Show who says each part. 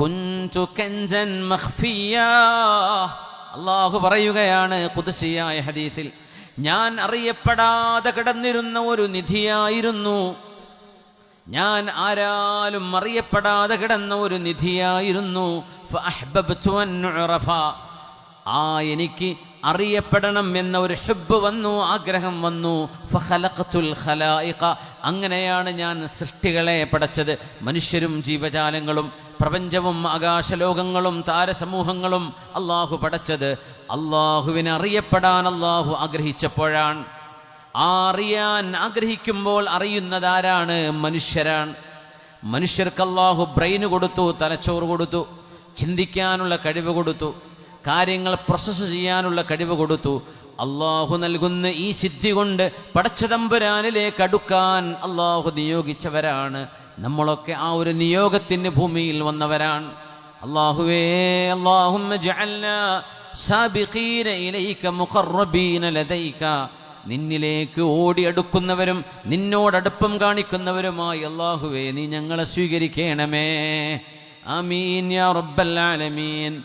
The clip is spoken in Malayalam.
Speaker 1: കുഞ്ചു കെഞ്ചൻ മഹ്ഫിയ അള്ളാഹു പറയുകയാണ് കുതിശിയായ ഹദീസിൽ. ഞാൻ അറിയപ്പെടാതെ കിടന്നിരുന്ന ഒരു നിധിയായിരുന്നു. ഞാൻ ആരാലും അറിയപ്പെടാതെ കിടന്ന ഒരു നിധിയായിരുന്നു. ആ എനിക്ക് അറിയപ്പെടണം എന്ന ഒരു ഹെബ് വന്നു ആഗ്രഹം വന്നു. ഫലഖത്തുൽ ഖലായിഖ. അങ്ങനെയാണ് ഞാൻ സൃഷ്ടികളെ പടച്ചത്. മനുഷ്യരും ജീവജാലങ്ങളും പ്രപഞ്ചവും ആകാശലോകങ്ങളും താരസമൂഹങ്ങളും അള്ളാഹു പടച്ചത്. അള്ളാഹുവിനെ അറിയപ്പെടാൻ അള്ളാഹു ആഗ്രഹിച്ചപ്പോഴാണ്. ആ അറിയാൻ ആഗ്രഹിക്കുമ്പോൾ അറിയുന്നതാരാണ്? മനുഷ്യരാണ്. മനുഷ്യർക്ക് അള്ളാഹു ബ്രെയിന് കൊടുത്തു തലച്ചോറ് കൊടുത്തു ചിന്തിക്കാനുള്ള കഴിവ് കൊടുത്തു. കാര്യങ്ങൾ പ്രോസസ്സ് ചെയ്യാനുള്ള കഴിവ് കൊടുത്തു. അള്ളാഹു നൽകുന്ന ഈ സിദ്ധി കൊണ്ട് പടച്ചതമ്പുരാനിലേക്ക് അടുക്കാൻ അള്ളാഹു നിയോഗിച്ചവരാണ്. നമ്മളൊക്കെ ആ ഒരു നിയോഗത്തിന് ഭൂമിയിൽ വന്നവരാണ്. അള്ളാഹുവേ അള്ളാഹുമ്മ നിന്നിലേക്ക് ഓടിയടുക്കുന്നവരും നിന്നോടടുപ്പം കാണിക്കുന്നവരുമായി അള്ളാഹുവേ നീ ഞങ്ങളെ സ്വീകരിക്കണമേ. ആമീൻ യാ റബ്ബൽ ആലമീൻ.